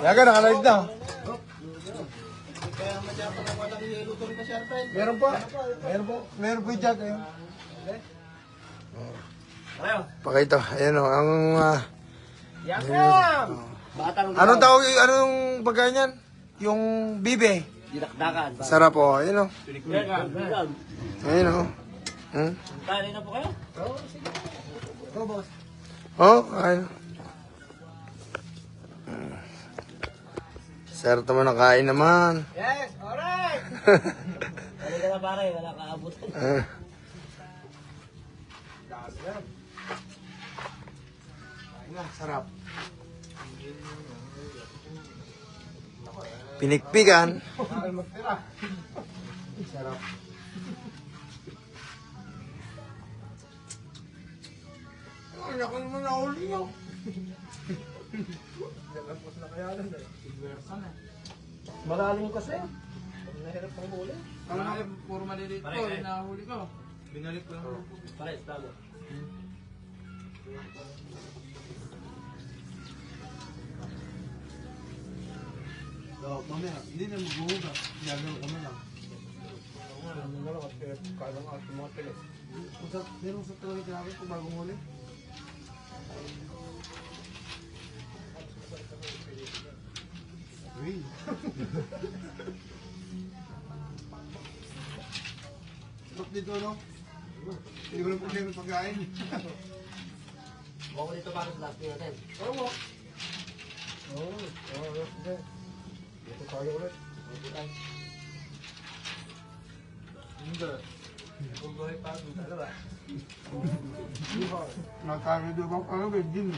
Yaga, nakalive na. Sharpen. Meron po. Meron po. Meron po yung jack. Ayun. Pakita. Ayan o. Ang... ah, Yakam! Batang anong tawag Anong pagkain yan? Yung bibe. dinakdakan. Sarap po. Ayan o. Ayan o. Hmm? Tali na po kayo? Oh, ayun. Sarap naman ang kain naman. Yes, alright! Tali ka na pare, wala ka abot. Ah. Sarap. Pinikpikan. Sarap. Ay, ako naman nahuli niyo. Malalim kasi. Nahirap pang huli. Kala nga, puro maliliit ko, yung nahuli ko. Binalik ko lang. Pare, talo. Oh, mamaya, hindi na maghuhugas. Gagawin ko na lang. Usap, meron sa talaga sinabi kung bagong huli. Uy. Stop dito, no? Hindi ko lang problema pagkain. Bako dito para sa last year natin. Oo. Oo. Oo. Hindi. Dito tayo ulit. Hindi. Kung buhay pa, dalawa. Nakakami doon ako kagabi, din.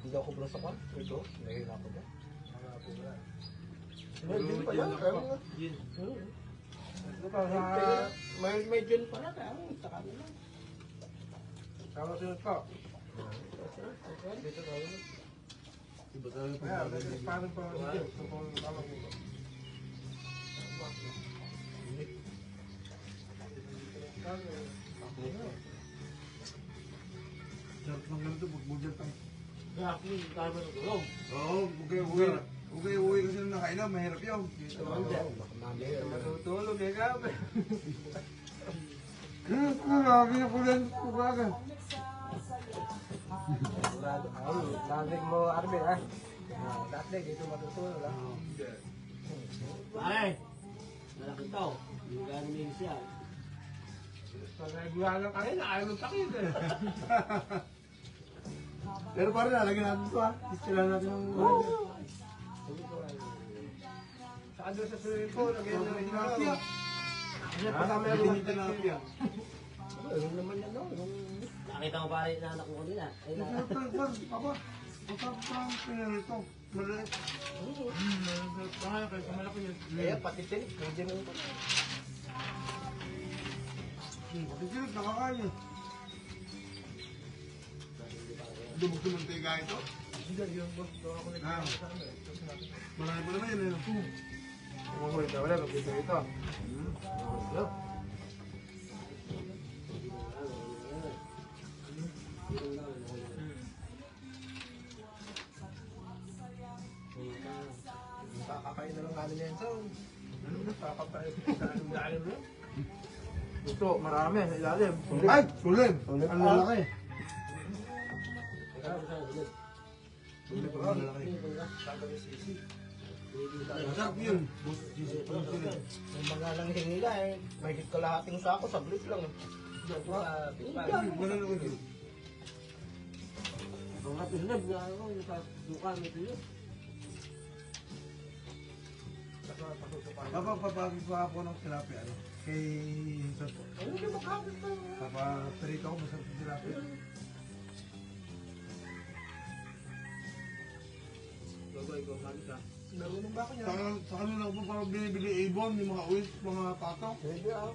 Hindi ako plus ako. Ito, nahihirapan ko. Hindi pa yan. Kaya nga. Yun. Ito pa sa... May, may gin pala, kaya ang taka nila. Tama sunod pa. Dito tayo. Iba tayo pa. Kaya, parang pa dito. Ito pa ang tama ko. Sarap ng ganito, magbudyan tayo. Kaya ako yung tayo ng tulong. Oo, huwag kayo uwi. Huwag kayo uwi kasi nung nakainom, mahirap yun. Matutulog eh. Hmm, marami na po lang. Kubaga. Dalig mo, Armin, ha? Dalig, dito matutulog, ha? Pare, malaki to. Yung gano'n yung siya. Pag nagwala ka rin, ayaw ng takit eh. Pero parang lalagyan natin ito ha. Istilan natin ng... Doon sa swimming pool, lagyan na rin Tilapia. Ano Ha? Hindi yung tilapia. Yung naman yan, no? Yung... Nakita ko pare na anak mo kanina. Ay, na. Pa, pa, papa. Masarap pa ang pinarito. Maliit. Pangalan kayo, kamalaki yun. Kaya pati tinik, medyo mo pa. Hmm, Pati silip, nakakain eh. Dubog sa mantika ito. Hindi, yung boss, doon ako Ah. Marami pa naman yun. Ang huli ka wala, magkita ito. Kakakain na lang kanin yan, so. Ano na, kakapait sa anong dahil mo? Ito, marami, sa ilalim. Ay! Sulim! Ang lalaki. Sulim pa ang lalaki. Yun. Yung mga langhing nila eh, may kalahating sako sa brief lang. eh. Ang kapilab na ano, yung sa duka nito yun. Papa, papagis pa ako ng tilapia. Ano? Kay Jesus. Ano yung makapit pa? Papa, perito ako masarap sa tilapia. Bagoy ko, mali ka. Marunong ba ako niya? Sa, sa kanila ko pa parang binibili ibon, yung mga uwis, mga tato. Pwede ako.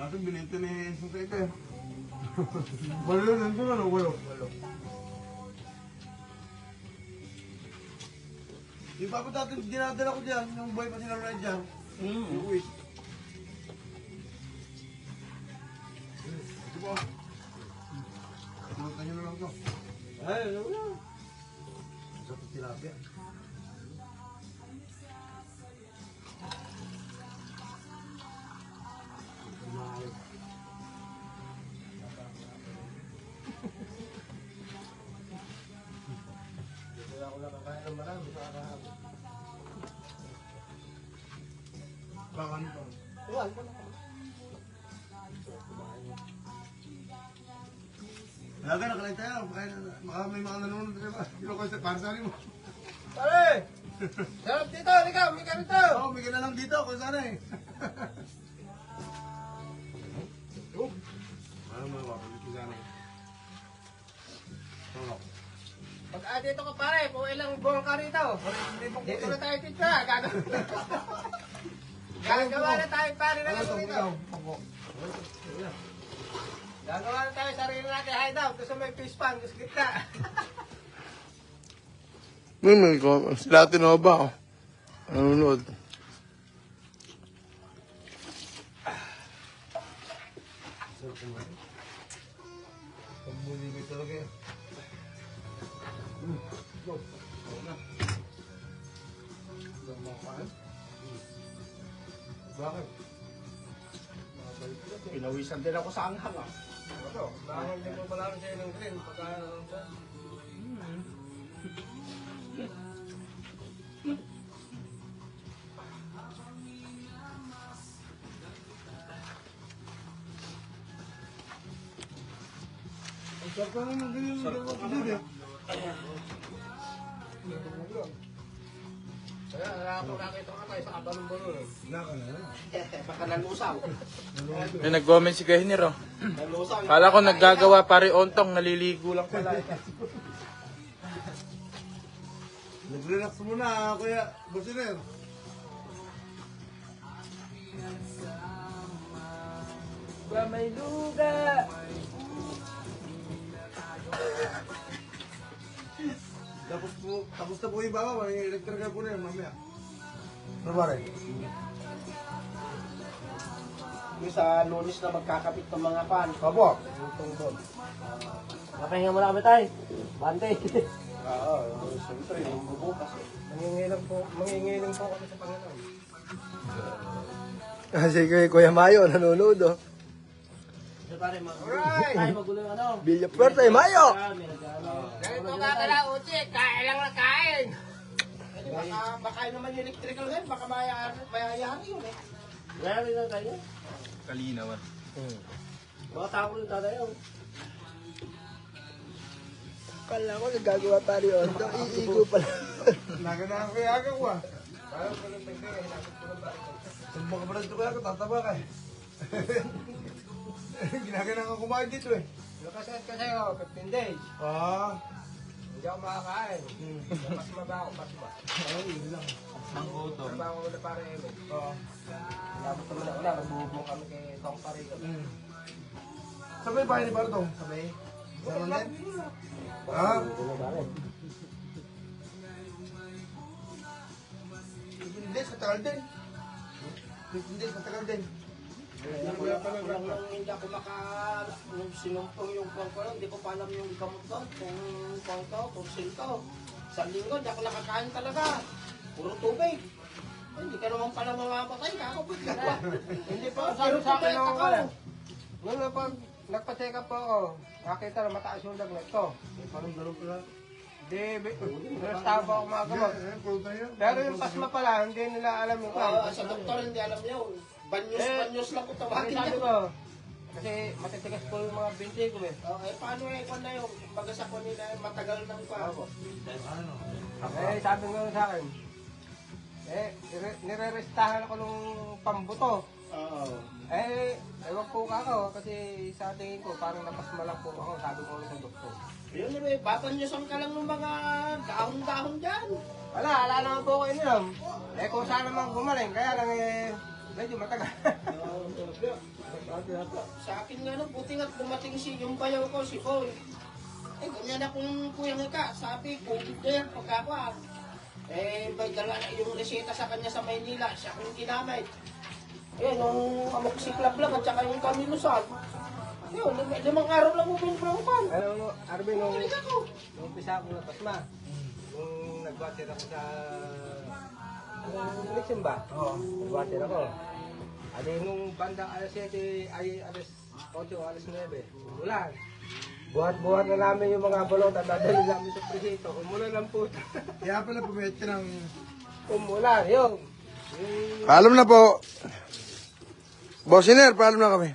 Dati binenta ni ito eh. Walo, nandun ano, walo. Walo. Di ba ako dati dinadala ko dyan, yung boy pa sila rin dyan. Mm. Yung uwis. Di ba? Tulungan nyo na lang to. Ay, ano na? Sa tilapia. Laga na kalay tayo. Baka may mga nanonood na ba? Hindi ko para sa mo. Pare! Sarap dito, ikaw, may ka rito! Oo, may na lang dito kung sana eh. Ano mga baka dito sana eh. Pag ah, dito ka pare, kung ilang buwan ka rito, dito na tayo dito ha. Gagawa na tayo pare na Ano lang to? dito. Ikaw? Ako. Gagawa na tayo sarili natin hideout, gusto may fish pan, gusto kita. Mimi ko, sila Tinova, oh. Nanonood. Kumain. Pagbulimit talaga. Mm. Go. Oo na. Makakain. Mm. Bakit? Pinawisan din ako sa anghang ah. Ano, bakit hindi mo malaman sa'yo ng green, pagka ano siya? Sarap ka naman ganyan. Sarap ka naman eh. Kaya, nakita ko tayo sa kabalong-balong. Naka na. Baka nalusaw. May nag-comment si Kahinir, oh. Nalusaw. Kala ko naggagawa pare ontong, naliligo lang pala. Nag-relax muna, kuya. Bosiner. Ba may luga. Tapos po, tapos na po yung baba, may electrical po na yun, mamaya. Ano ba rin? Yung sa lunis na magkakapit ng mga pan. Opo. Yung tungkol. Mapahinga mo na kami tayo. Bante. Oo, siyempre, yung bubukas. Mangingilang po, mangingilang po kami sa Panginoon. Kasi kay Kuya Mayo nanonood oh. Ano. Bilya Puerto eh, Mayo! Nag-ano. Ganito ka pala, Uchi. Kain lang na kain. Kasi baka, baka yun naman yung electrical ngayon, baka mayayari, mayayari yun eh. Mayayari na tayo. Kalinawan. Mga tao rin tayo. Kala ko nagagawa pare onto, iigo pala. Naganaan ko yung agaw ah. Sumba ka pa rin ito kaya ka, tataba ka eh. Ginaganaan ka kumain dito eh. Nakaset ka sa'yo, 15 days. Ah. Hindi ako makakain. Mas maba ako, mas ba. Ay, yun lang. Trabaho ko na para Emil. Oo. Labot ako na, magbubong kami kay Tong Parigo. Mm. Sabay bahay ni Bartong? Sabay? Sabay din? Ah? Fifteen days, katagal din. Fifteen days, katagal din. Kaya pala lang nung hindi ako maka... Sinumpong yung pang ko lang, hindi ko pa alam yung gamot doon. Kung pang to, kung silto. Sa linggo, hindi ako nakakain talaga. Puro tubig. Hindi ka naman pala mamamatay ka ako. Hindi pa ako sabi sa akin ako. Nung napag, nagpa-check up po ako, nakita na mataas yung lagnat ko. Parang ganun pala. Di, nastawa pa ako mga gamot. Eh. Pero yung pasma pala, hindi nila alam yung kan. sa doktor hindi alam yun. Banyos, eh, banyos lang ko tawagin sabi ko, kasi matitigas po yung mga binti ko eh. Okay, paano eh, kung na yung bagas ako nila, matagal nang pa ako. Ano? Eh, sabi nga sa akin, eh, nire- nire-restahan ako nung pambuto. Oo. Eh, ewan po ka ako, kasi sa tingin ko, parang napasma lang po ako, sabi ko sa doktor. Yun eh, batanyosan ka lang ng mga dahon-dahon dyan. Wala, wala naman po ko ininom. Eh, kung saan naman gumaling, kaya lang eh, medyo matagal. sa akin nga no, buti nga dumating si yung bayaw ko, si Boy. Eh, ganyan akong kuya ka, sabi, COVID na yan, pagkakwa. Eh, may dala na yung reseta sa kanya sa Maynila, siya kong ginamit. Eh, nung amoxicillin lang at saka yung kaminusan. Yun, lim- limang araw lang mo piniprangupan. Ano, no, Arvin, nung, nung umpisa ako ng pasma, nung nag-water ako sa, nung election ba? Oo. Nag-water ako. Adi, nung banda alas 7, ay alas 8, alas 9, ulan. Buhat-buhat na namin yung mga balot at dadali namin sa presito. Umulan lang po. Kaya pala pumete ng... Umulan, yun. Yung Paalam na po. Boss Iner, paalam na kami.